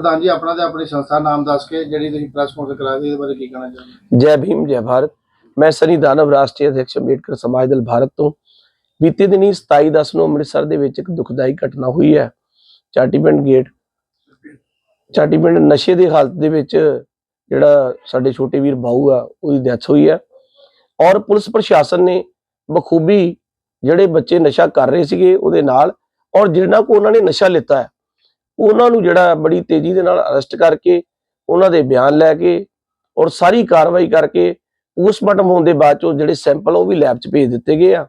ਪ੍ਰਧਾਨ ਜੀ, ਆਪਣਾ ਤੇ ਆਪਣੀ ਸੰਸਥਾ ਨਾਮ ਦੱਸ ਕੇ ਜਿਹੜੀ ਤੁਸੀਂ ਪ੍ਰੈਸ ਕਾਨਫਰੰਸ ਕਰਾਈ ਸੀ ਇਹਦੇ ਬਾਰੇ ਕੀ ਕਹਿਣਾ ਚਾਹੁੰਦੇ ਜੈ ਭੀਮ, ਜੈ ਭਾਰਤ। ਮੈਂ ਸਨੀ ਦਾਨਵ, ਰਾਸ਼ਟਰੀ ਅਧਿਕਸ਼ ਅੰਬੇਡਕਰ ਸਮਾਜ ਦਲ ਭਾਰਤ ਤੋਂ। ਬੀਤੇ ਦਿਨੀ 27 ਦਸ ਨੂੰ ਅੰਮ੍ਰਿਤਸਰ ਦੇ ਵਿੱਚ ਇੱਕ ਦੁਖਦਾਈ ਘਟਨਾ ਹੋਈ ਹੈ। ਚਾਟੀਪਿੰਡ ਗੇਟ ਚਾਟੀਪਿੰਡ ਨਸ਼ੇ ਦੀ ਹਾਲਤ ਦੇ ਵਿੱਚ ਜਿਹੜਾ ਸਾਡੇ ਛੋਟੇ ਵੀਰ ਬਾਊ ਆ, ਉਹਦੀ ਡੈਥ ਹੋਈ ਹੈ। ਔਰ ਪੁਲਿਸ ਪ੍ਰਸ਼ਾਸਨ ਨੇ ਬਖੂਬੀ ਜਿਹੜੇ ਬੱਚੇ ਨਸ਼ਾ ਕਰ ਰਹੇ ਸੀਗੇ ਉਹਦੇ ਨਾਲ, ਔਰ ਜਿਹਨਾਂ ਕੋ ਉਹਨਾਂ ਨੇ ਨਸ਼ਾ ਲਿੱਤਾ ਹੈ ਉਹਨਾਂ ਨੂੰ ਜਿਹੜਾ ਬੜੀ ਤੇਜ਼ੀ ਦੇ ਨਾਲ ਅਰੈਸਟ ਕਰਕੇ ਉਹਨਾਂ ਦੇ ਬਿਆਨ ਲੈ ਕੇ ਔਰ ਸਾਰੀ ਕਾਰਵਾਈ ਕਰਕੇ ਪੋਸਟਮਾਰਟਮ ਹੋਣ ਦੇ ਬਾਅਦ ਚੋਂ ਜਿਹੜੇ ਸੈਂਪਲ ਉਹ ਵੀ ਲੈਬ 'ਚ ਭੇਜ ਦਿੱਤੇ ਗਏ ਆ।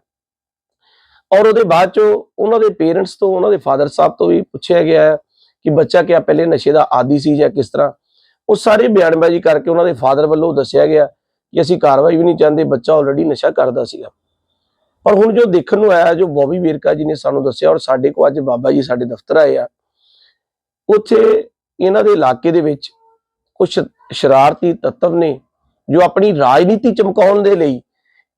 ਔਰ ਉਹਦੇ ਬਾਅਦ ਚੋਂ ਉਹਨਾਂ ਦੇ ਪੇਰੈਂਟਸ ਤੋਂ, ਉਹਨਾਂ ਦੇ ਫਾਦਰ ਸਾਹਿਬ ਤੋਂ ਵੀ ਪੁੱਛਿਆ ਗਿਆ ਹੈ ਕਿ ਬੱਚਾ ਕਿਆ ਪਹਿਲੇ ਨਸ਼ੇ ਦਾ ਆਦੀ ਸੀ ਜਾਂ ਕਿਸ ਤਰ੍ਹਾਂ? ਉਹ ਸਾਰੇ ਬਿਆਨਬਾਜ਼ੀ ਕਰਕੇ ਉਹਨਾਂ ਦੇ ਫਾਦਰ ਵੱਲੋਂ ਦੱਸਿਆ ਗਿਆ ਕਿ ਅਸੀਂ ਕਾਰਵਾਈ ਵੀ ਨਹੀਂ ਚਾਹੁੰਦੇ, ਬੱਚਾ ਆਲਰੇਡੀ ਨਸ਼ਾ ਕਰਦਾ ਸੀਗਾ। ਪਰ ਹੁਣ ਜੋ ਦੇਖਣ ਨੂੰ ਆਇਆ, ਜੋ ਬੋਬੀ ਵੇਰਕਾ ਜੀ ਨੇ ਸਾਨੂੰ ਦੱਸਿਆ ਔਰ ਸਾਡੇ ਕੋਲ ਅੱਜ ਬਾਬਾ ਜੀ ਸਾਡੇ ਦਫ਼ਤਰ ਆਏ ਆ ਉੱਥੇ ਇਹਨਾਂ ਦੇ ਇਲਾਕੇ ਦੇ ਵਿੱਚ ਕੁਝ ਸ਼ਰਾਰਤੀ ਤੱਤਵ ਨੇ ਜੋ ਆਪਣੀ ਰਾਜਨੀਤੀ ਚਮਕਾਉਣ ਦੇ ਲਈ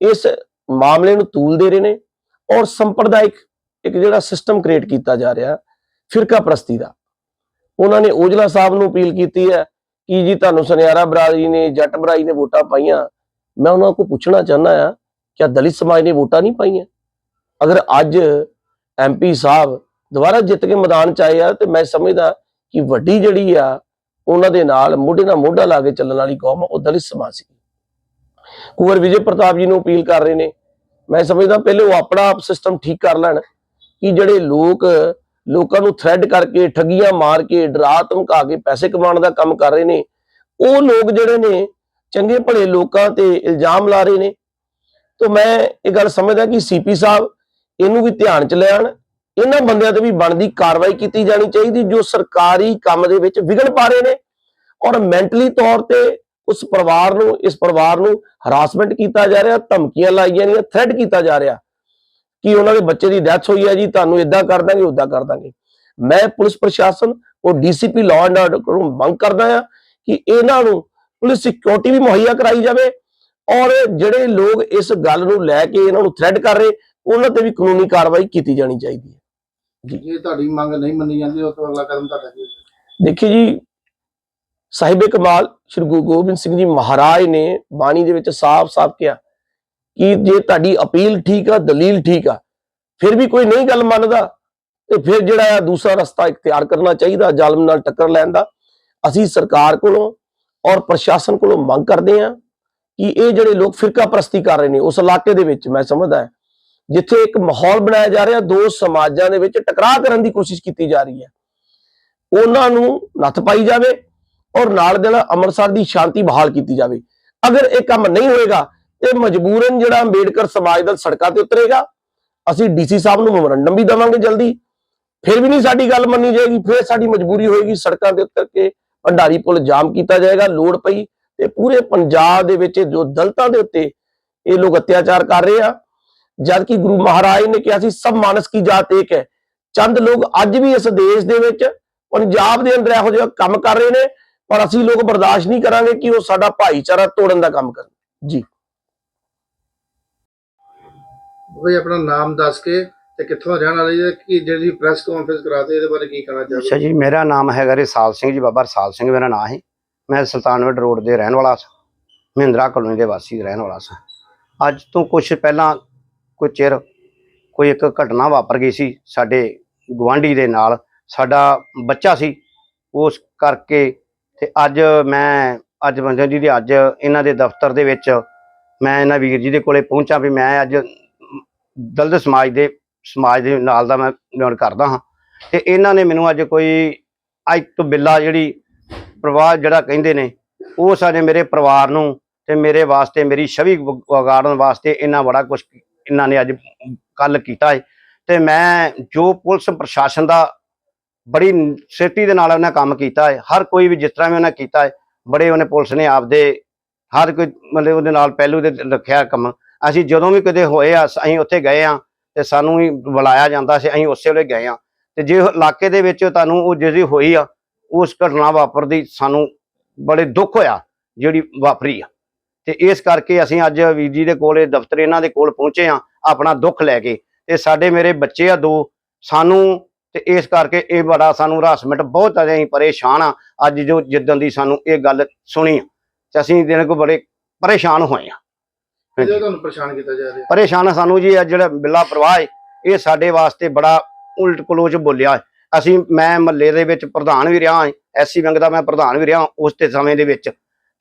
ਇਸ ਮਾਮਲੇ ਨੂੰ ਤੂਲ ਦੇ ਰਹੇ ਨੇ ਔਰ ਸੰਪਰਦਾਇਕ ਇੱਕ ਜਿਹੜਾ ਸਿਸਟਮ ਕ੍ਰੀਏਟ ਕੀਤਾ ਜਾ ਰਿਹਾ ਫਿਰਕਾ ਪ੍ਰਸਤੀ ਦਾ। ਉਹਨਾਂ ਨੇ ਓਜਲਾ ਸਾਹਿਬ ਨੂੰ ਅਪੀਲ ਕੀਤੀ ਹੈ ਕਿ ਜੀ ਤੁਹਾਨੂੰ ਸੁਨਿਆਰਾ ਬਰਾਦਰੀ ਨੇ, ਜੱਟ ਬਰਾਈ ਨੇ ਵੋਟਾਂ ਪਾਈਆਂ। ਮੈਂ ਉਹਨਾਂ ਕੋਲ ਪੁੱਛਣਾ ਚਾਹੁੰਦਾ ਆ ਕਿ ਦਲਿਤ ਸਮਾਜ ਨੇ ਵੋਟਾਂ ਨਹੀਂ ਪਾਈਆਂ? ਅਗਰ ਅੱਜ ਐਮਪੀ ਸਾਹਿਬ ਦੁਬਾਰਾ ਜਿੱਤ ਕੇ ਮੈਦਾਨ ਚ ਆਏ ਆ ਤੇ ਮੈਂ ਸਮਝਦਾ ਕਿ ਵੱਡੀ ਜਿਹੜੀ ਆ ਉਹਨਾਂ ਦੇ ਨਾਲ ਮੋਢੇ ਨਾਲ ਮੋਢਾ ਲਾ ਕੇ ਚੱਲਣ ਵਾਲੀ ਕੌਮ ਆ, ਉਹ ਦਲਿਤ ਸਮਾਜ ਸੀ ਕੁਵਰ ਵਿਜੇ ਪ੍ਰਤਾਪ ਜੀ ਨੂੰ ਅਪੀਲ ਕਰ ਰਹੇ ਨੇ। ਮੈਂ ਸਮਝਦਾ ਪਹਿਲੇ ਉਹ ਆਪਣਾ ਆਪ ਸਿਸਟਮ ਠੀਕ ਕਰ ਲੈਣ ਕਿ ਜਿਹੜੇ ਲੋਕ ਲੋਕਾਂ ਨੂੰ ਥ੍ਰੈਡ ਕਰਕੇ ਠੱਗੀਆਂ ਮਾਰ ਕੇ ਡਰਾ ਧਮਕਾ ਕੇ ਪੈਸੇ ਕਮਾਉਣ ਦਾ ਕੰਮ ਕਰ ਰਹੇ ਨੇ ਉਹ ਲੋਕ ਜਿਹੜੇ ਨੇ ਚੰਗੇ ਭਲੇ ਲੋਕਾਂ ਤੇ ਇਲਜ਼ਾਮ ਲਾ ਰਹੇ ਨੇ। ਤਾਂ ਮੈਂ ਇਹ ਗੱਲ ਸਮਝਦਾ ਕਿ ਸੀਪੀ ਸਾਹਿਬ ਇਹਨੂੰ ਵੀ ਧਿਆਨ ਚ ਲੈਣ ਇਹਨਾਂ ਬੰਦਿਆਂ ਤੇ ਵੀ ਬਣਦੀ ਕਾਰਵਾਈ ਕੀਤੀ ਜਾਣੀ ਚਾਹੀਦੀ, ਜੋ ਸਰਕਾਰੀ ਕੰਮ ਦੇ ਵਿੱਚ ਵਿਗੜ ਪਾ ਰਹੇ ਨੇ ਔਰ ਮੈਂਟਲੀ ਤੌਰ ਤੇ ਉਸ ਪਰਿਵਾਰ ਨੂੰ, ਇਸ ਪਰਿਵਾਰ ਨੂੰ ਹਰਾਸਮੈਂਟ ਕੀਤਾ ਜਾ ਰਿਹਾ, ਧਮਕੀਆਂ ਲਾਈਆਂ ਜਾਂਦੀਆਂ ਥ੍ਰੈਡ ਕੀਤਾ ਜਾ ਰਿਹਾ ਕਿ ਉਹਨਾਂ ਦੇ ਬੱਚੇ ਦੀ ਡੈਥ ਹੋਈ ਹੈ ਜੀ, ਤੁਹਾਨੂੰ ਇਦਾਂ ਕਰ ਦਾਂਗੇ ਉਦਾਂ ਕਰ ਦਾਂਗੇ। ਮੈਂ ਪੁਲਿਸ ਪ੍ਰਸ਼ਾਸਨ ਔਰ ਡੀਸੀਪੀ ਲਾਅ ਐਂਡ ਆਰਡਰ ਕੋਲੋਂ ਮੰਗ ਕਰਦਾ ਹਾਂ ਕਿ ਇਹਨਾਂ ਨੂੰ ਪੁਲਿਸ ਸਿਕਿਉਰਿਟੀ ਵੀ ਮੁਹੱਈਆ ਕਰਾਈ ਜਾਵੇ ਔਰ ਜਿਹੜੇ ਲੋਕ ਇਸ ਗੱਲ ਨੂੰ ਲੈ ਕੇ ਇਹਨਾਂ ਨੂੰ ਥ੍ਰੈਡ ਕਰ ਰਹੇ, ਉਹਨਾਂ ਤੇ ਵੀ ਕਾਨੂੰਨੀ ਕਾਰਵਾਈ ਕੀਤੀ ਜਾਣੀ ਚਾਹੀਦੀ ਹੈ। ਜੇ ਤੁਹਾਡੀ ਮੰਗ ਨਹੀਂ ਮੰਨੀ ਜਾਂਦੀ ਉਹ ਤੋਂ ਅਗਲਾ ਕਦਮ ਤੁਹਾਡਾ ਕੀ? ਦੇਖਿਏ ਜੀ ਸਾਹਿਬੇ ਕਮਾਲ ਸ਼੍ਰੀ ਗੁਰੂ ਗੋਬਿੰਦ ਸਿੰਘ ਜੀ ਮਹਾਰਾਜ ਨੇ ਬਾਣੀ ਦੇ ਵਿੱਚ ਸਾਫ਼-ਸਾਫ਼ ਕਿਹਾ ਕਿ ਜੇ ਤੁਹਾਡੀ ਅਪੀਲ ਠੀਕ ਆ ਦਲੀਲ ਠੀਕ ਆ ਫਿਰ ਵੀ ਕੋਈ ਨਹੀਂ ਗੱਲ ਮੰਨਦਾ ਤੇ ਫਿਰ ਜਿਹੜਾ ਆ ਦੂਸਰਾ ਰਸਤਾ ਇਖਤਿਆਰ ਕਰਨਾ ਚਾਹੀਦਾ ਜ਼ਾਲਮ ਨਾਲ ਟੱਕਰ ਲੈਣ ਦਾ ਅਸੀਂ ਸਰਕਾਰ ਕੋਲੋਂ ਔਰ ਪ੍ਰਸ਼ਾਸਨ ਕੋਲੋਂ ਮੰਗ ਕਰਦੇ ਹਾਂ ਕਿ ਇਹ ਜਿਹੜੇ ਲੋਕ ਫਿਰਕਾ ਪ੍ਰਸਤੀ ਕਰ ਰਹੇ ਨੇ ਉਸ ਇਲਾਕੇ ਦੇ ਵਿੱਚ ਮੈਂ ਸਮਝਦਾ ਜਿੱਥੇ ਇੱਕ ਮਾਹੌਲ ਬਣਾਇਆ ਜਾ ਰਿਹਾ, ਦੋ ਸਮਾਜਾਂ ਦੇ ਵਿੱਚ ਟਕਰਾਅ ਕਰਨ ਦੀ ਕੋਸ਼ਿਸ਼ ਕੀਤੀ ਜਾ ਰਹੀ ਹੈ। ਉਹਨਾਂ ਨੂੰ ਨੱਥ ਪਾਈ ਜਾਵੇ ਔਰ ਨਾਲ ਦੇ ਨਾਲ ਅੰਮ੍ਰਿਤਸਰ ਦੀ ਸ਼ਾਂਤੀ ਬਹਾਲ ਕੀਤੀ ਜਾਵੇ। ਅਗਰ ਇਹ ਕੰਮ ਨਹੀਂ ਹੋਏਗਾ, ਤੇ ਮਜਬੂਰਨ ਜਿਹੜਾ ਅੰਬੇਡਕਰ ਸਮਾਜ ਦਾ ਸੜਕਾਂ ਤੇ ਉਤਰੇਗਾ, ਅਸੀਂ ਡੀਸੀ ਸਾਹਿਬ ਨੂੰ ਮੈਮੋਰੰਡਮ ਵੀ ਦੇਵਾਂਗੇ ਜਲਦੀ। ਫਿਰ ਵੀ ਨਹੀਂ ਸਾਡੀ ਗੱਲ ਮੰਨੀ ਜਾਏਗੀ, ਫਿਰ ਸਾਡੀ ਮਜਬੂਰੀ ਹੋਏਗੀ, ਸੜਕਾਂ ਤੇ ਉਤਰ ਕੇ ਭੰਡਾਰੀ ਪੁਲ ਜਾਮ ਕੀਤਾ ਜਾਏਗਾ, ਲੋੜ ਪਈ ਤੇ ਪੂਰੇ ਪੰਜਾਬ ਦੇ ਵਿੱਚ ਜੋ ਦਲਤਾਂ ਦੇ ਉੱਤੇ ਇਹ ਲੋਕ ਅਤਿਆਚਾਰ ਕਰ ਰਹੇ ਆ ਜਦ ਕਿ ਗੁਰੂ ਮਹਾਰਾਜ ਨੇ ਕਿਹਾ ਸੀ ਸਭ ਮਾਨਸ ਕੀ ਜਾਤ ਇੱਕ ਹੈ। ਚੰਦ ਲੋਕ ਅੱਜ ਵੀ ਇਸ ਦੇਸ਼ ਦੇ ਵਿੱਚ ਪੰਜਾਬ ਦੇ ਅੰਦਰ ਇਹੋ ਜਿਹਾ ਕੰਮ ਕਰ ਰਹੇ ਨੇ ਪਰ ਅਸੀਂ ਲੋਕ ਬਰਦਾਸ਼ਤ ਨਹੀਂ ਕਰਾਂਗੇ ਕਿ ਉਹ ਸਾਡਾ ਭਾਈਚਾਰਾ ਤੋੜਨ ਦਾ ਕੰਮ ਕਰਨ। ਜੀ। ਬਈ ਆਪਣਾ ਨਾਮ ਦੱਸ ਕੇ ਤੇ ਕਿੱਥੋਂ ਰਹਿਣ ਵਾਲੇ ਜੀ ਕਿ ਜਿਹੜੀ ਪ੍ਰੈਸ ਕਾਨਫਰੰਸ ਕਰਾਤੇ ਇਹਦੇ ਬਾਰੇ ਕੀ ਕਹਿਣਾ ਚਾਹੁੰਦੇ ਅੱਛਾ ਜੀ ਮੇਰਾ ਨਾਮ ਹੈਗਾ ਰਸਾਲ ਸਿੰਘ ਜੀ ਬਾਬਾ ਰਸਾਲ ਸਿੰਘ ਮੇਰਾ ਨਾਮ ਹੈ। ਮੈਂ ਸੁਲਤਾਨਵਿੰਡ ਰੋਡ ਦੇ ਰਹਿਣ ਵਾਲਾ ਸਾਂ ਮਹਿੰਦਰਾ ਕਲੋਨੀ ਦੇ ਵਾਸੀ ਰਹਿਣ ਵਾਲਾ ਸਾਂ। ਅੱਜ ਤੋਂ ਕੁਝ ਪਹਿਲਾਂ ਕੁਝ ਚਿਰ ਕੋਈ ਇੱਕ ਘਟਨਾ ਵਾਪਰ ਗਈ ਸੀ ਸਾਡੇ ਗਵਾਂਢੀ ਦੇ ਨਾਲ, ਸਾਡਾ ਬੱਚਾ ਸੀ, ਉਸ ਕਰਕੇ ਤੇ ਅੱਜ ਮੈਂ, ਅੱਜ ਬੰਦੇ ਜੀ ਦੇ ਅੱਜ ਇਹਨਾਂ ਦੇ ਦਫ਼ਤਰ ਦੇ ਵਿੱਚ ਮੈਂ ਇਹਨਾਂ ਵੀਰ ਜੀ ਦੇ ਕੋਲੇ ਪਹੁੰਚਾ ਵੀ ਮੈਂ ਅੱਜ ਦਲਿਤ ਸਮਾਜ ਦੇ ਸਮਾਜ ਦੇ ਨਾਲ ਦਾ ਮੈਂ ਨਿਰਣ ਕਰਦਾ ਹਾਂ। ਤੇ ਇਹਨਾਂ ਨੇ ਮੈਨੂੰ ਅੱਜ ਕੋਈ ਅੱਜ ਤੋਂ ਬਿੱਲਾ ਜਿਹੜੀ ਪਰਿਵਾਰ ਜਿਹੜਾ ਕਹਿੰਦੇ ਨੇ, ਉਹ ਸਾਡੇ ਮੇਰੇ ਪਰਿਵਾਰ ਨੂੰ ਤੇ ਮੇਰੇ ਵਾਸਤੇ, ਮੇਰੀ ਛਵੀ ਵਿਗਾੜਨ ਵਾਸਤੇ ਇਹਨਾਂ ਬੜਾ ਕੁਝ ਇਹਨਾਂ ਨੇ ਅੱਜ ਕੱਲ ਕੀਤਾ ਹੈ ਤੇ ਮੈਂ ਜੋ ਪੁਲਿਸ ਪ੍ਰਸ਼ਾਸਨ ਦਾ ਬੜੀ ਸੇਫਟੀ ਦੇ ਨਾਲ ਉਹਨਾਂ ਕੰਮ ਕੀਤਾ ਹੈ ਹਰ ਕੋਈ ਵੀ ਜਿਸ ਤਰ੍ਹਾਂ ਵੀ ਉਹਨਾਂ ਕੀਤਾ ਹੈ ਬੜੇ ਉਹਨੇ ਪੁਲਿਸ ਨੇ ਆਪਦੇ ਹਰ ਕੋਈ ਮਤਲਬ ਉਹਦੇ ਨਾਲ ਪਹਿਲੂ ਦੇ ਰੱਖਿਆ ਕੰਮ। ਅਸੀਂ ਜਦੋਂ ਵੀ ਕਦੇ ਹੋਏ ਆ ਅਸੀਂ ਉੱਥੇ ਗਏ ਆ ਤੇ ਸਾਨੂੰ ਹੀ ਬੁਲਾਇਆ ਜਾਂਦਾ ਸੀ, ਅਸੀਂ ਉਸੇ ਵੇਲੇ ਗਏ ਆ। ਤੇ ਜੇ ਇਲਾਕੇ ਦੇ ਵਿੱਚ ਤੁਹਾਨੂੰ ਉਹ ਜਿਹੜੀ ਹੋਈ ਆ, ਉਸ ਘਟਨਾ ਵਾਪਰਦੀ ਸਾਨੂੰ ਬੜੇ ਦੁੱਖ ਹੋਇਆ ਜਿਹੜੀ ਵਾਪਰੀ ਆ। ਤੇ ਇਸ ਕਰਕੇ ਅਸੀਂ ਅੱਜ ਵੀਰ ਜੀ ਦੇ ਕੋਲੇ ਦਫ਼ਤਰ ਇਹਨਾਂ ਦੇ ਕੋਲ ਪਹੁੰਚੇ ਆ ਆਪਣਾ ਦੁੱਖ ਲੈ ਕੇ। ਤੇ ਸਾਡੇ ਮੇਰੇ ਬੱਚੇ ਆ ਦੋ ਸਾਨੂੰ ਤੇ ਇਸ ਕਰਕੇ ਇਹ ਬੜਾ ਸਾਨੂੰ ਹਰਾਸਮੈਂਟ ਬਹੁਤ ਜ਼ਿਆਦਾ ਅਸੀਂ ਪਰੇਸ਼ਾਨ ਆ ਅੱਜ ਜੋ ਜਿੱਦਣ ਦੀ ਸਾਨੂੰ ਇਹ ਗੱਲ ਸੁਣੀ ਆ। ਤੇ ਅਸੀਂ ਦਿਨ ਕੋ ਬੜੇ ਪਰੇਸ਼ਾਨ ਹੋਏ ਆ। ਇਹਦੇ ਤੁਹਾਨੂੰ ਪਰੇਸ਼ਾਨ ਕੀਤਾ ਜਾ ਰਿਹਾ? ਪਰੇਸ਼ਾਨ ਆ ਸਾਨੂੰ ਜੀ ਇਹ ਜਿਹੜਾ ਬਿੱਲਾ ਪ੍ਰਵਾਹ ਇਹ ਸਾਡੇ ਵਾਸਤੇ ਬੜਾ ਉਲਟ ਕਲੋਚ ਬੋਲਿਆ। ਅਸੀਂ ਮੈਂ ਮਹੱਲੇ ਦੇ ਵਿੱਚ ਪ੍ਰਧਾਨ ਵੀ ਰਿਹਾ ਐਸਸੀ ਵਿੰਗ ਦਾ ਮੈਂ ਪ੍ਰਧਾਨ ਵੀ ਰਿਹਾ ਉਸ ਤੇ ਸਮੇਂ ਦੇ ਵਿੱਚ।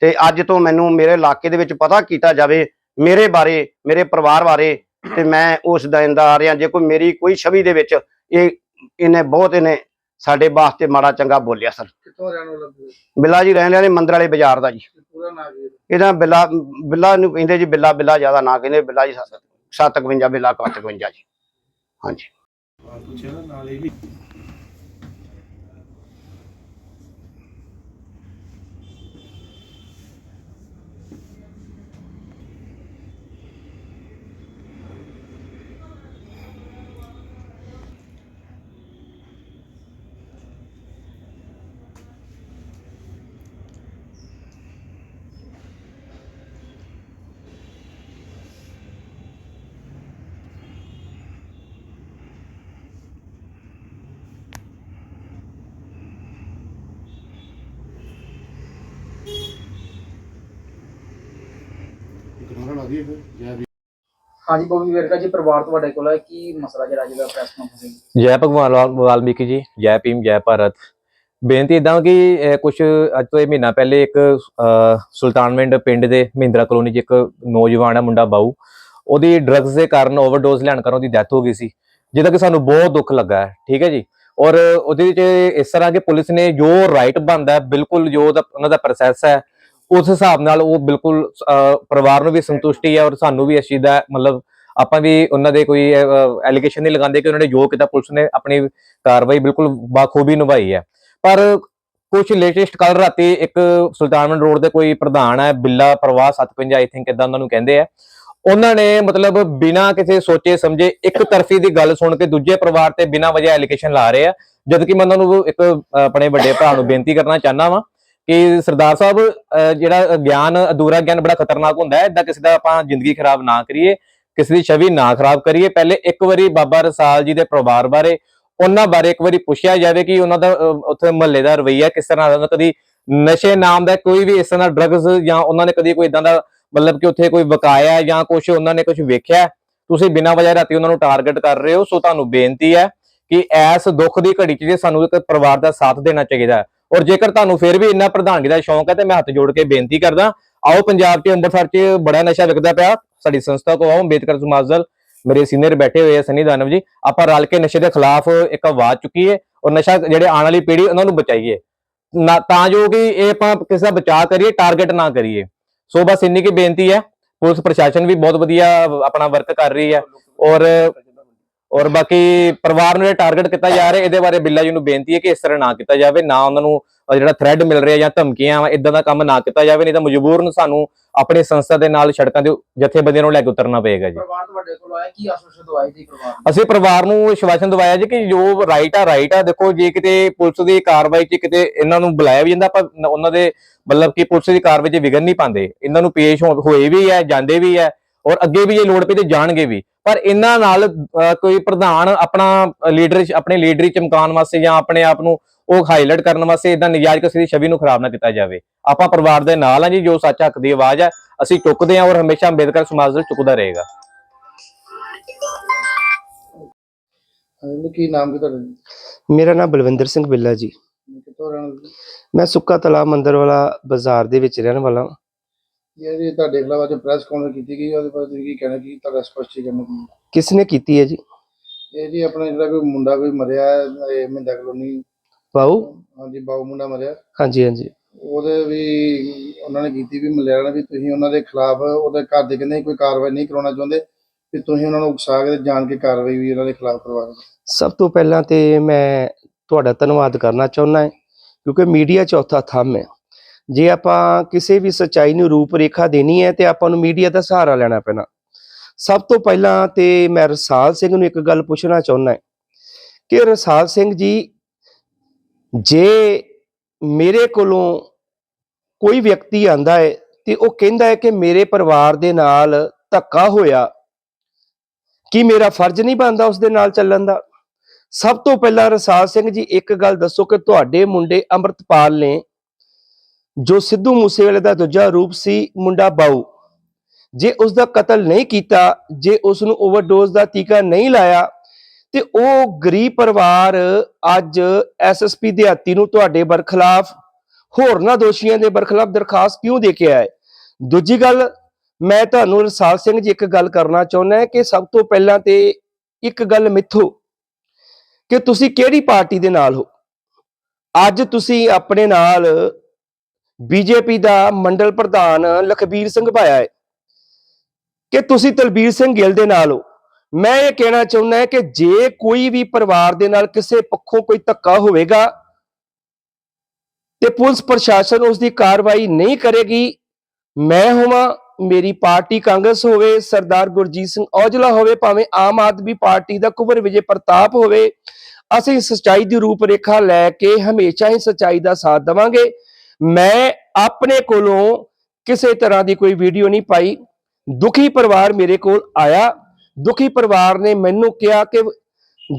ਤੇ ਅੱਜ ਤੋਂ ਮੈਨੂੰ ਮੇਰੇ ਇਲਾਕੇ ਦੇ ਵਿੱਚ ਪਤਾ ਕੀਤਾ ਜਾਵੇ ਮੇਰੇ ਬਾਰੇ ਮੇਰੇ ਪਰਿਵਾਰ ਬਾਰੇ ਤੇ ਮੈਂ ਉਸ ਦਾ ਇੰਦਾ ਰਿਹਾ ਜੇ ਕੋਈ ਮੇਰੀ ਕੋਈ ਛਵੀ ਦੇ ਵਿੱਚ ਇਹ ਇਹਨੇ ਬਹੁਤ ਇਹਨੇ ਸਾਡੇ ਵਾਸਤੇ ਮਾੜਾ ਚੰਗਾ ਬੋਲਿਆ ਸਰ ਕਿੱਥੋਂ ਰਹਿਣ ਵਾਲਾ ਤੁਸੀਂ? ਬਿੱਲਾ ਜੀ ਰਹਿਣ ਵਾਲੇ ਮੰਦਰ ਵਾਲੇ ਬਾਜ਼ਾਰ ਦਾ ਜੀ ਪੂਰਾ ਨਾਂ ਕੀ ਹੈ? ਇਹਦਾ ਬਿੱਲਾ ਬਿੱਲਾ ਨੂੰ ਕਹਿੰਦੇ ਜੀ ਬਿੱਲਾ ਬਿੱਲਾ ਜ਼ਿਆਦਾ ਨਾ ਕਹਿੰਦੇ ਬਿੱਲਾ ਜੀ 751 ਬਿੱਲਾ 55 ਜੀ ਹਾਂਜੀ ਹਾਂਜੀ ਬੋਬੀ ਵਿਰਕਾ ਜੀ ਪਰਿਵਾਰ ਤੁਹਾਡੇ ਕੋਲ ਹੈ ਕੀ ਮਸਲਾ ਜਿਹੜਾ ਅੱਜ ਦਾ ਪ੍ਰੈਸ ਕਾਨਫਰੰਸ ਹੈ ਜੈ ਭਗਵਾਨ ਵਾਲ- ਵਾਲਮੀਕੀ ਜੀ ਜੈ ਭੀਮ ਜੈ ਭਾਰਤ। ਬੇਨਤੀ ਇਦਾਂ ਕਿ ਕੁਛ ਅੱਜ ਤੋਂ ਇਹ ਮਹੀਨਾ ਪਹਿਲੇ ਇੱਕ ਅਹ, ਸੁਲਤਾਨਵਿੰਡ ਪਿੰਡ ਦੇ ਮਹਿੰਦਰਾ ਕਲੋਨੀ 'ਚ ਇੱਕ ਨੌਜਵਾਨ ਹੈ ਮੁੰਡਾ ਬਾਊ। ਉਹਦੀ ਡਰੱਗਸ ਦੇ ਕਾਰਨ ਓਵਰਡੋਜ਼ ਲੈਣ ਕਾਰਨ ਉਹਦੀ ਡੈਥ ਹੋ ਗਈ ਸੀ ਜਿਹਦਾ ਕਿ ਸਾਨੂੰ ਬਹੁਤ ਦੁੱਖ ਲੱਗਾ ਹੈ ਠੀਕ ਹੈ ਜੀ? ਔਰ ਉਹਦੇ ਵਿੱਚ ਇਸ ਤਰ੍ਹਾਂ ਕਿ ਪੁਲਿਸ ਨੇ ਜੋ ਰਾਈਟ ਬਣਦਾ ਹੈ ਬਿਲਕੁਲ ਜੋ ਉਹਦਾ ਉਹਨਾਂ ਦਾ ਪ੍ਰੋਸੈਸ ਹੈ ਉਸ ਹਿਸਾਬ ਨਾਲ ਉਹ ਬਿਲਕੁਲ ਪਰਿਵਾਰ ਨੂੰ ਵੀ ਸੰਤੁਸ਼ਟੀ ਹੈ ਔਰ ਸਾਨੂੰ ਵੀ ਇਸ ਚੀਜ਼ ਦਾ ਮਤਲਬ ਆਪਾਂ ਵੀ ਉਹਨਾਂ ਦੇ ਕੋਈ ਐਲੀਗੇਸ਼ਨ ਨਹੀਂ ਲਗਾਉਂਦੇ ਕਿ ਉਹਨਾਂ ਨੇ ਜੋ ਕੀਤਾ, ਪੁਲਿਸ ਨੇ ਆਪਣੀ ਕਾਰਵਾਈ ਬਿਲਕੁਲ ਬਾਖੂਬੀ ਨਿਭਾਈ ਹੈ। ਪਰ ਕੁਝ ਲੇਟੈਸਟ ਕੱਲ ਰਾਤੀ ਇੱਕ ਸੁਲਤਾਨਵਿੰਡ ਰੋਡ ਦੇ ਕੋਈ ਪ੍ਰਧਾਨ ਹੈ, ਬਿੱਲਾ ਪ੍ਰਵਾਹ 755 ਆਈ ਥਿੰਕ ਇਦਾਂ ਉਹਨਾਂ ਨੂੰ ਕਹਿੰਦੇ ਆ। ਉਹਨਾਂ ਨੇ ਮਤਲਬ ਬਿਨਾਂ ਕਿਸੇ ਸੋਚੇ ਸਮਝੇ ਇੱਕ ਤਰਫੀ ਦੀ ਗੱਲ ਸੁਣ ਕੇ ਦੂਜੇ ਪਰਿਵਾਰ ਤੇ ਬਿਨਾਂ ਵਜ੍ਹਾ ਐਲੀਗੇਸ਼ਨ ਲਾ ਰਹੇ ਆ। ਜਦ ਕਿ ਮੈਂ ਉਹਨਾਂ ਨੂੰ ਇੱਕ ਆਪਣੇ ਵੱਡੇ ਭਰਾ ਨੂੰ ਬੇਨਤੀ ਕਰਨਾ ਚਾਹੁੰਦਾ ਵਾਂ ਕਿ ਸਰਦਾਰ ਸਾਹਿਬ ਜਿਹੜਾ ਗਿਆਨ, ਅਧੂਰਾ ਗਿਆਨ ਬੜਾ ਖਤਰਨਾਕ ਹੁੰਦਾ ਹੈ ਇਦਾਂ ਕਿਸੇ ਦਾ ਆਪਾਂ ਜ਼ਿੰਦਗੀ ਖਰਾਬ ਨਾ ਕਰੀਏ, ਕਿਸੇ ਦੀ ਛਵੀ ਨਾ ਖਰਾਬ ਕਰੀਏ। ਪਹਿਲੇ ਇੱਕ ਵਾਰੀ ਬਾਬਾ ਰਸਾਲ ਜੀ ਦੇ ਪਰਿਵਾਰ ਬਾਰੇ, ਉਹਨਾਂ ਬਾਰੇ ਇੱਕ ਵਾਰੀ ਪੁੱਛਿਆ ਜਾਵੇ ਕਿ ਉਹਨਾਂ ਦਾ ਉੱਥੇ ਮਹੱਲੇ ਦਾ ਰਵਈਆ ਕਿਸ ਤਰ੍ਹਾਂ ਦਾ ਉਹਨਾਂ ਕਦੀ ਨਸ਼ੇ ਨਾਮ ਦਾ ਕੋਈ ਵੀ ਇਸ ਤਰ੍ਹਾਂ ਦਾ ਡਰੱਗਸ ਜਾਂ ਉਹਨਾਂ ਨੇ ਕਦੀ ਕੋਈ ਇਦਾਂ ਦਾ ਮਤਲਬ ਕਿ ਉੱਥੇ ਕੋਈ ਵਕਾਇਆ ਜਾਂ ਕੁਝ ਉਹਨਾਂ ਨੇ ਕੁਝ ਵੇਖਿਆ? ਤੁਸੀਂ ਬਿਨਾਂ ਵਜ੍ਹਾ ਰਾਤੀ ਉਹਨਾਂ ਨੂੰ ਟਾਰਗੇਟ ਕਰ ਰਹੇ ਹੋ, ਸੋ ਤੁਹਾਨੂੰ ਬੇਨਤੀ ਹੈ ਕਿ ਐਸ ਦੁੱਖ ਦੀ ਘੜੀ 'ਚ ਜੇ ਸਾਨੂੰ ਇੱਕ ਪਰਿਵਾਰ ਦਾ ਸਾਥ ਦੇਣਾ ਚਾਹੀਦਾ ਔਰ ਜੇਕਰ ਤੁਹਾਨੂੰ ਫਿਰ ਵੀ ਇੰਨਾ ਪ੍ਰਧਾਨਗੀ ਦਾ ਸ਼ੌਂਕ ਹੈ, ਤੇ ਮੈਂ ਹੱਥ ਜੋੜ ਕੇ ਬੇਨਤੀ ਕਰਦਾ, ਆਓ ਪੰਜਾਬ 'ਚ ਅੰਮ੍ਰਿਤਸਰ 'ਚ ਬੜਾ ਨਸ਼ਾ ਵਿਕਦਾ ਪਿਆ, ਸਾਡੀ ਸੰਸਥਾ ਕੋ ਆਓ, ਅੰਬੇਦਕਰ ਸਮਾਜ ਦਲ ਮੇਰੇ ਸੀਨੀਅਰ ਬੈਠੇ ਹੋਏ ਆ, ਸਨੀ ਦਾਨਵ ਜੀ, ਆਪਾਂ ਰਲ ਕੇ ਨਸ਼ੇ ਦੇ ਖਿਲਾਫ ਇੱਕ ਆਵਾਜ਼ ਚੁੱਕੀਏ ਔਰ ਨਸ਼ਾ ਜਿਹੜੇ ਆਉਣ ਵਾਲੀ ਪੀੜ੍ਹੀ, ਉਹਨਾਂ ਨੂੰ ਬਚਾਈਏ। ਨਾ, ਤਾਂ ਜੋ ਕਿ ਇਹ ਆਪਾਂ ਕਿਸੇ ਦਾ ਬਚਾਅ ਕਰੀਏ, ਟਾਰਗੇਟ ਨਾ ਕਰੀਏ। ਸੋ ਬਸ ਇੰਨੀ ਕੀ ਬੇਨਤੀ ਹੈ, ਪੁਲਿਸ ਪ੍ਰਸ਼ਾਸਨ ਵੀ ਬਹੁਤ ਵਧੀਆ ਆਪਣਾ ਵਰਕ ਕਰ ਰਹੀ ਹੈ ਔਰ ਔਰ ਬਾਕੀ ਪਰਿਵਾਰ ਨੂੰ ਇਹ ਟਾਰਗੇਟ ਕੀਤਾ ਜਾ ਰਿਹਾ ਇਹਦੇ ਬਾਰੇ ਬਿੱਲਾ ਜੀ ਨੂੰ ਬੇਨਤੀ ਹੈ ਕਿ ਇਸ ਤਰ੍ਹਾਂ ਨਾ ਕੀਤਾ ਜਾਵੇ ਨਾ ਉਹਨਾਂ ਨੂੰ ਜਿਹੜਾ ਥ੍ਰੈਡ ਮਿਲ ਰਿਹਾ ਜਾਂ ਧਮਕੀਆਂ ਇਦਾਂ ਦਾ ਕੰਮ ਨਾ ਕੀਤਾ ਜਾਵੇ ਨਹੀਂ ਤਾਂ ਮਜਬੂਰਨ ਸਾਨੂੰ ਆਪਣੀ ਸੰਸਥਾ ਦੇ ਨਾਲ ਸੜਕਾਂ ਦੇ ਜਥੇਬੰਦੀਆਂ ਨੂੰ ਲੈ ਕੇ ਉਤਰਨਾ ਪਏਗਾ ਜੀ ਪਰਿਵਾਰ ਤੁਹਾਡੇ ਕੋਲ ਆਇਆ ਕੀ ਆਸ਼ਵਾਸਨ ਦਵਾਈ ਜੀ ਪਰਿਵਾਰ? ਅਸੀਂ ਪਰਿਵਾਰ ਨੂੰ ਵਿਸ਼ਵਾਸਨ ਦਵਾਇਆ ਜੀ ਕਿ ਜੋ ਰਾਈਟ ਆ ਰਾਈਟ ਆ ਦੇਖੋ ਜੇ ਕਿਤੇ ਪੁਲਿਸ ਦੀ ਕਾਰਵਾਈ 'ਚ ਕਿਤੇ ਇਹਨਾਂ ਨੂੰ ਬੁਲਾਇਆ ਵੀ ਜਾਂਦਾ ਆਪਾਂ ਉਹਨਾਂ ਦੇ ਮਤਲਬ ਕਿ ਪੁਲਿਸ ਦੀ ਕਾਰਵਾਈ 'ਚ ਵਿਗਨ ਨਹੀਂ ਪਾਉਂਦੇ ਇਹਨਾਂ ਨੂੰ ਪੇਸ਼ ਹੋਏ ਵੀ ਹੈ ਜਾਂਦੇ ਵੀ ਹੈ ਔਰ ਅੱਗੇ ਵੀ ਜੇ ਲੋੜ ਪਈ ਤੇ ਜਾਣਗੇ ਵੀ ਪਰ ਇਹਨਾਂ ਨਾਲ ਕੋਈ ਪ੍ਰਧਾਨ ਆਪਣਾ ਲੀਡਰ ਆਪਣੇ ਲੀਡਰੀ ਚਮਕਾਉਣ ਵਾਸਤੇ ਜਾਂ ਆਪਣੇ ਆਪ ਨੂੰ ਉਹ ਹਾਈਲਾਈਟ ਕਰਨ ਵਾਸਤੇ ਇਦਾਂ ਨਜਾਇਜ਼ ਕਿਸੇ ਦੀ ਛਵੀ ਨੂੰ ਖਰਾਬ ਨਾ ਕੀਤਾ ਜਾਵੇ ਆਪਾਂ ਪਰਿਵਾਰ ਦੇ ਨਾਲ ਆ ਜੀ ਜੋ ਸੱਚ ਹੱਕ ਦੀ ਆਵਾਜ਼ ਹੈ ਅਸੀਂ ਚੁੱਕਦੇ ਹਾਂ ਔਰ ਹਮੇਸ਼ਾ ਅੰਬੇਦਕਰ ਸਮਾਜ ਦਲ ਚੁੱਕਦਾ ਰਹੇਗਾ ਕੀ ਨਾਮ ਕੀ ਤੁਹਾਡਾ ਜੀ? ਮੇਰਾ ਨਾਮ ਬਲਵਿੰਦਰ ਸਿੰਘ ਬਿੱਲਾ ਜੀ? ਮੈਂ ਸੁੱਕਾ ਤਲਾ ਮੰਦਰ ਵਾਲਾ ਬਾਜ਼ਾਰ ਦੇ ਵਿੱਚ ਰਹਿਣ ਵਾਲਾ ਹਾਂ। ਇਹ ਜੀ ਤੁਹਾਡੇ ਖਿਲਾਫ ਅੱਜ ਪ੍ਰੈਸ ਕਾਨਫਰੰਸ ਕੀਤੀ ਗਈ ਉਹਦੇ ਬਾਰੇ ਤੁਸੀਂ ਕੀ ਕਹਿਣਾ ਕੀ ਤੁਹਾਡਾ ਸਪਸ਼ਟੀਕਰਨ ਕੀ ਕਿਸ ਨੇ ਕੀਤੀ ਹੈ ਜੀ? ਇਹ ਜੀ ਆਪਣਾ ਜਿਹੜਾ ਕੋਈ ਮੁੰਡਾ ਕੋਈ ਮਰਿਆ ਹੈ, ਇਹ ਮਹਿੰਦਾ ਕਲੋਨੀ। ਬਾਊ? ਹਾਂਜੀ ਬਾਬੂ ਮੁੰਡਾ ਮਰਿਆ। ਹਾਂਜੀ ਹਾਂਜੀ। ਉਹਦੇ ਵੀ ਉਹਨਾਂ ਨੇ ਕੀਤੀ ਵੀ ਮਲਿਆਣਾ ਵੀ ਤੁਸੀਂ ਉਹਨਾਂ ਦੇ ਖਿਲਾਫ ਉਹਦੇ ਘਰ ਦੇ ਕਹਿੰਦੇ ਕੋਈ ਕਾਰਵਾਈ ਨਹੀਂ ਕਰਾਉਣਾ ਚਾਹੁੰਦੇ ਵੀ ਤੁਸੀਂ ਉਹਨਾਂ ਨੂੰ ਉਕਸਾ ਕੇ ਜਾਣ ਕੇ ਕਾਰਵਾਈ ਵੀ ਉਹਨਾਂ ਦੇ ਖਿਲਾਫ ਕਰਵਾ ਰਹੇ ਸਭ ਤੋਂ ਪਹਿਲਾਂ ਤੇ ਮੈਂ ਤੁਹਾਡਾ ਧੰਨਵਾਦ ਕਰਨਾ ਚਾਹੁੰਦਾ ਹਾਂ ਕਿਉਂਕਿ ਮੀਡੀਆ ਚੌਥਾ ਥੰਮ ਹੈ। ਜੇ ਆਪਾਂ ਕਿਸੇ ਵੀ ਸੱਚਾਈ ਨੂੰ ਰੂਪ ਰੇਖਾ ਦੇਣੀ ਹੈ ਤੇ ਆਪਾਂ ਨੂੰ ਮੀਡੀਆ ਦਾ ਸਹਾਰਾ ਲੈਣਾ ਪੈਣਾ। ਸਭ ਤੋਂ ਪਹਿਲਾਂ ਤੇ ਮੈਂ ਰਸਾਲ ਸਿੰਘ ਨੂੰ ਇੱਕ ਗੱਲ ਪੁੱਛਣਾ ਚਾਹੁੰਦਾ ਕਿ ਰਸਾਲ ਸਿੰਘ ਜੀ, ਜੇ ਮੇਰੇ ਕੋਲੋਂ ਕੋਈ ਵਿਅਕਤੀ ਆਂਦਾ ਹੈ ਤੇ ਉਹ ਕਹਿੰਦਾ ਹੈ ਕਿ ਮੇਰੇ ਪਰਿਵਾਰ ਦੇ ਨਾਲ ਧੱਕਾ ਹੋਇਆ, ਕੀ ਮੇਰਾ ਫਰਜ਼ ਨਹੀਂ ਬਣਦਾ ਉਸ ਦੇ ਨਾਲ ਚੱਲਣ ਦਾ? ਸਭ ਤੋਂ ਪਹਿਲਾਂ ਰਸਾਲ ਸਿੰਘ ਜੀ ਇੱਕ ਗੱਲ ਦੱਸੋ ਕਿ ਤੁਹਾਡੇ ਮੁੰਡੇ ਅੰਮ੍ਰਿਤਪਾਲ ਨੇ ਜੋ ਸਿੱਧੂ ਮੂਸੇਵਾਲੇ ਦਾ ਦੂਜਾ ਰੂਪ ਸੀ, ਮੁੰਡਾ ਬਾਊ। ਜੇ ਉਸ ਦਾ ਕਤਲ ਨਹੀਂ ਕੀਤਾ, ਜੇ ਉਸ ਨੂੰ ਓਵਰਡੋਜ਼ ਦਾ ਟੀਕਾ ਨਹੀਂ ਲਾਇਆ, ਤੇ ਉਹ ਗਰੀਬ ਪਰਿਵਾਰ ਅੱਜ ਐਸਐਸਪੀ ਦਿਹਾਤੀ ਨੂੰ ਤੁਹਾਡੇ ਬਰਖਲਾਫ, ਹੋਰਨਾਂ ਦੋਸ਼ੀਆਂ ਦੇ ਬਰਖਲਾਫ ਦਰਖਾਸਤ ਕਿਉਂ ਦੇ ਕੇ ਆਏ? ਦੂਜੀ ਗੱਲ, ਮੈਂ ਤੁਹਾਨੂੰ ਰਸਾਲ ਸਿੰਘ ਜੀ ਇੱਕ ਗੱਲ ਕਰਨਾ ਚਾਹੁੰਦਾ ਕਿ ਸਭ ਤੋਂ ਪਹਿਲਾਂ ਤੇ ਇੱਕ ਗੱਲ ਮਿੱਥੋ ਕਿ ਤੁਸੀਂ ਕਿਹੜੀ ਪਾਰਟੀ ਦੇ ਨਾਲ ਹੋ? ਅੱਜ ਤੁਸੀਂ ਆਪਣੇ ਨਾਲ ਬੀਜੇਪੀ ਦਾ ਮੰਡਲ ਪ੍ਰਧਾਨ ਲਖਬੀਰ ਸਿੰਘ ਭਾਇਆ ਹੈ ਕਿ ਤੁਸੀਂ ਤਲਬੀਰ ਸਿੰਘ ਗਿੱਲ ਦੇ ਨਾਲ ਹੋ। ਮੈਂ ਇਹ ਕਹਿਣਾ ਚਾਹੁੰਦਾ ਹਾਂ ਕਿ ਜੇ ਕੋਈ ਵੀ ਪਰਿਵਾਰ ਦੇ ਨਾਲ ਕਿਸੇ ਪੱਖੋਂ ਕੋਈ ਧੱਕਾ ਹੋਵੇਗਾ ਤੇ ਪੁਲਿਸ ਪ੍ਰਸ਼ਾਸਨ ਉਸ ਦੀ ਕਾਰਵਾਈ ਨਹੀਂ ਕਰੇਗੀ, ਮੈਂ ਹੋਵਾਂ, ਮੇਰੀ ਪਾਰਟੀ ਕਾਂਗਰਸ ਹੋਵੇ, ਸਰਦਾਰ ਗੁਰਜੀਤ ਸਿੰਘ ਔਜਲਾ ਹੋਵੇ, ਭਾਵੇਂ ਆਮ ਆਦਮੀ ਪਾਰਟੀ ਦਾ ਕੁਵਰ ਵਿਜੇ ਪ੍ਰਤਾਪ ਹੋਵੇ, ਅਸੀਂ ਸਚਾਈ ਦੀ ਰੂਪ ਰੇਖਾ ਲੈ ਕੇ ਹਮੇਸ਼ਾ ਹੀ ਸਚਾਈ ਦਾ ਸਾਥ ਦੇਵਾਂਗੇ। ਮੈਂ ਆਪਣੇ ਕੋਲੋਂ ਕਿਸੇ ਤਰ੍ਹਾਂ ਦੀ ਕੋਈ ਵੀਡੀਓ ਨਹੀਂ ਪਾਈ। ਦੁਖੀ ਪਰਿਵਾਰ ਮੇਰੇ ਕੋਲ ਆਇਆ। ਦੁਖੀ ਪਰਿਵਾਰ ਨੇ ਮੈਨੂੰ ਕਿਹਾ ਕਿ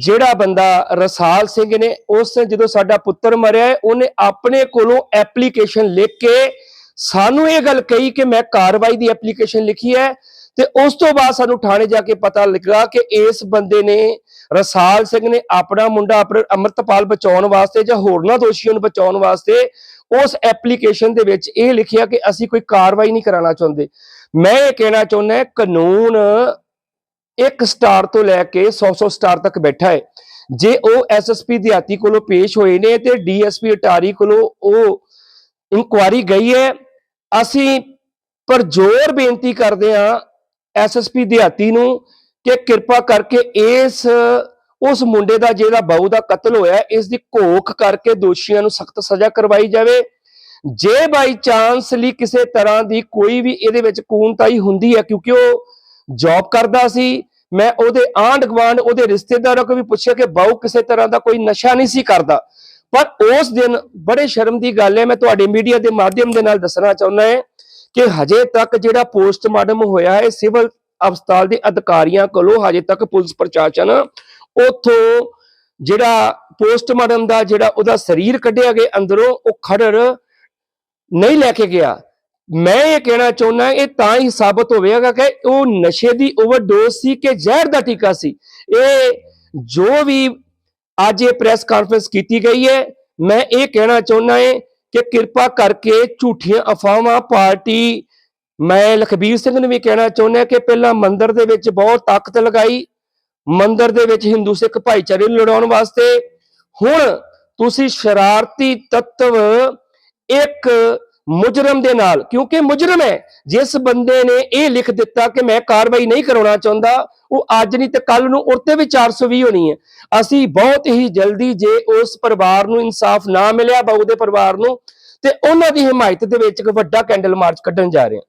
ਜਿਹੜਾ ਬੰਦਾ ਰਸਾਲ ਸਿੰਘ ਨੇ, ਉਸ ਜਦੋਂ ਸਾਡਾ ਪੁੱਤਰ ਮਰਿਆ, ਉਹਨੇ ਆਪਣੇ ਕੋਲੋਂ ਐਪਲੀਕੇਸ਼ਨ ਲਿਖ ਕੇ ਸਾਨੂੰ ਇਹ ਗੱਲ ਕਹੀ ਕਿ ਮੈਂ ਕਾਰਵਾਈ ਦੀ ਐਪਲੀਕੇਸ਼ਨ ਲਿਖੀ ਹੈ ਤੇ ਉਸ ਤੋਂ ਬਾਅਦ ਸਾਨੂੰ ਥਾਣੇ ਜਾ ਕੇ ਪਤਾ ਲੱਗਾ ਕਿ ਇਸ ਬੰਦੇ ਨੇ, ਰਸਾਲ ਸਿੰਘ ਨੇ ਆਪਣਾ ਮੁੰਡਾ ਆਪਣੇ ਅੰਮ੍ਰਿਤਪਾਲ ਬਚਾਉਣ ਵਾਸਤੇ ਜਾਂ ਹੋਰਨਾਂ ਦੋਸ਼ੀਆਂ ਨੂੰ ਬਚਾਉਣ ਵਾਸਤੇ ਉਸ ਐਪਲੀਕੇਸ਼ਨ ਦੇ ਵਿੱਚ ਇਹ ਲਿਖਿਆ ਕਿ ਅਸੀਂ ਕੋਈ ਕਾਰਵਾਈ ਨਹੀਂ ਕਰਾਉਣਾ ਚਾਹੁੰਦੇ। ਮੈਂ ਇਹ ਕਹਿਣਾ ਚਾਹੁੰਦਾ ਕਾਨੂੰਨ ਇੱਕ ਸਟਾਰ ਤੋਂ ਲੈ ਕੇ 100-100 ਸਟਾਰ ਤੱਕ ਬੈਠਾ ਹੈ। ਜੇ ਉਹ ਐਸਐਸਪੀ ਦਿਹਾਤੀ ਕੋਲੋਂ ਪੇਸ਼ ਹੋਏ ਨੇ ਤੇ ਡੀਐਸਪੀ ਅਟਾਰੀ ਕੋਲੋਂ ਉਹ ਇਨਕੁਆਰੀ ਗਈ ਹੈ, ਅਸੀਂ ਪਰ ਜ਼ੋਰ ਬੇਨਤੀ ਕਰਦੇ ਹਾਂ ਐਸਐਸਪੀ ਦਿਹਾਤੀ ਨੂੰ ਕਿ ਕਿਰਪਾ ਕਰਕੇ ਇਸ ਉਸ ਮੁੰਡੇ ਦਾ ਜਿਹਦਾ ਬਾਊ ਦਾ ਕਤਲ ਹੋਇਆ ਹੈ, ਇਸ ਦੀ ਘੋਖ ਕਰਕੇ ਦੋਸ਼ੀਆਂ ਨੂੰ ਸਖਤ ਸਜ਼ਾ ਕਰਵਾਈ ਜਾਵੇ। ਜੇ ਬਾਈ ਚਾਂਸ ਲਈ ਕਿਸੇ ਤਰ੍ਹਾਂ ਦੀ ਕੋਈ ਵੀ ਇਹਦੇ ਵਿੱਚ ਕੂਨਤਾਈ ਹੁੰਦੀ ਹੈ ਕਿਉਂਕਿ ਉਹ ਜੌਬ ਕਰਦਾ ਸੀ ਮੈਂ ਉਹਦੇ ਆਂਢ ਗੁਆਂਢ ਉਹਦੇ ਰਿਸ਼ਤੇਦਾਰਾਂ ਕੋਲ ਵੀ ਪੁੱਛਿਆ ਕਿ ਬਾਊ ਕਿਸੇ ਤਰ੍ਹਾਂ ਦਾ ਕੋਈ ਨਸ਼ਾ ਨਹੀਂ ਸੀ ਕਰਦਾ। ਪਰ ਉਸ ਦਿਨ ਬੜੇ ਸ਼ਰਮ ਦੀ ਗੱਲ ਹੈ ਮੈਂ ਤੁਹਾਡੇ ਮੀਡੀਆ ਦੇ ਮਾਧਿਅਮ ਦੇ ਨਾਲ ਦੱਸਣਾ ਚਾਹੁੰਦਾ ਹਾਂ ਕਿ ਹਜੇ ਤੱਕ ਜਿਹੜਾ ਪੋਸਟਮਾਰਟਮ ਹੋਇਆ ਹੈ ਸਿਵਲ ਹਸਪਤਾਲ ਦੇ ਅਧਿਕਾਰੀਆਂ ਕੋਲੋਂ ਹਜੇ ਤੱਕ ਪੁਲਿਸ ਪ੍ਰਸ਼ਾਸਨ ਉਥੋਂ ਜਿਹੜਾ ਪੋਸਟਮਾਰਟਮ ਦਾ ਜਿਹੜਾ ਉਹਦਾ ਸਰੀਰ ਕੱਢਿਆ ਗਿਆ ਅੰਦਰੋਂ, ਉਹ ਖੜਰ ਨਹੀਂ ਲੈ ਕੇ ਗਿਆ। ਮੈਂ ਇਹ ਕਹਿਣਾ ਚਾਹੁੰਦਾ, ਇਹ ਤਾਂ ਹੀ ਸਾਬਤ ਹੋਵੇਗਾ ਕਿ ਉਹ ਨਸ਼ੇ ਦੀ ਓਵਰਡੋਜ਼ ਸੀ ਕਿ ਜ਼ਹਿਰ ਦਾ ਟੀਕਾ ਸੀ। ਇਹ ਜੋ ਵੀ ਅੱਜ ਇਹ ਪ੍ਰੈਸ ਕਾਨਫਰੰਸ ਕੀਤੀ ਗਈ ਹੈ, ਮੈਂ ਇਹ ਕਹਿਣਾ ਚਾਹੁੰਦਾ ਹਾਂ ਕਿ ਕਿਰਪਾ ਕਰਕੇ ਝੂਠੀਆਂ ਅਫਵਾਹਾਂ ਪਾਰਟੀ, ਮੈਂ ਲਖਬੀਰ ਸਿੰਘ ਨੂੰ ਵੀ ਕਹਿਣਾ ਚਾਹੁੰਦਾ ਕਿ ਪਹਿਲਾਂ ਮੰਦਰ ਦੇ ਵਿੱਚ ਬਹੁਤ ਤਾਕਤ ਲਗਾਈ ਮੰਦਿਰ ਦੇ ਵਿੱਚ ਹਿੰਦੂ ਸਿੱਖ ਭਾਈਚਾਰੇ ਨੂੰ ਲੜਾਉਣ ਵਾਸਤੇ। ਹੁਣ ਤੁਸੀਂ ਸ਼ਰਾਰਤੀ ਤੱਤਵ ਇੱਕ ਮੁਜਰਮ ਦੇ ਨਾਲ, ਕਿਉਂਕਿ ਮੁਜਰਮ ਹੈ, ਜਿਸ ਬੰਦੇ ਨੇ ਇਹ ਲਿਖ ਦਿੱਤਾ ਕਿ ਮੈਂ ਕਾਰਵਾਈ ਨਹੀਂ ਕਰਾਉਣਾ ਚਾਹੁੰਦਾ, ਉਹ ਅੱਜ ਨਹੀਂ ਤੇ ਕੱਲ ਨੂੰ ਉਰਤੇ ਵੀ 420 ਹੋਣੀ ਹੈ। ਅਸੀਂ ਬਹੁਤ ਹੀ ਜਲਦੀ ਜੇ ਉਸ ਪਰਿਵਾਰ ਨੂੰ ਇਨਸਾਫ ਨਾ ਮਿਲਿਆ, ਬਾਊ ਦੇ ਪਰਿਵਾਰ ਨੂੰ, ਤੇ ਉਹਨਾਂ ਦੀ ਹਮਾਇਤ ਦੇ ਵਿੱਚ ਇੱਕ ਵੱਡਾ ਕੈਂਡਲ ਮਾਰਚ ਕੱਢਣ ਜਾ ਰਹੇ ਹਾਂ।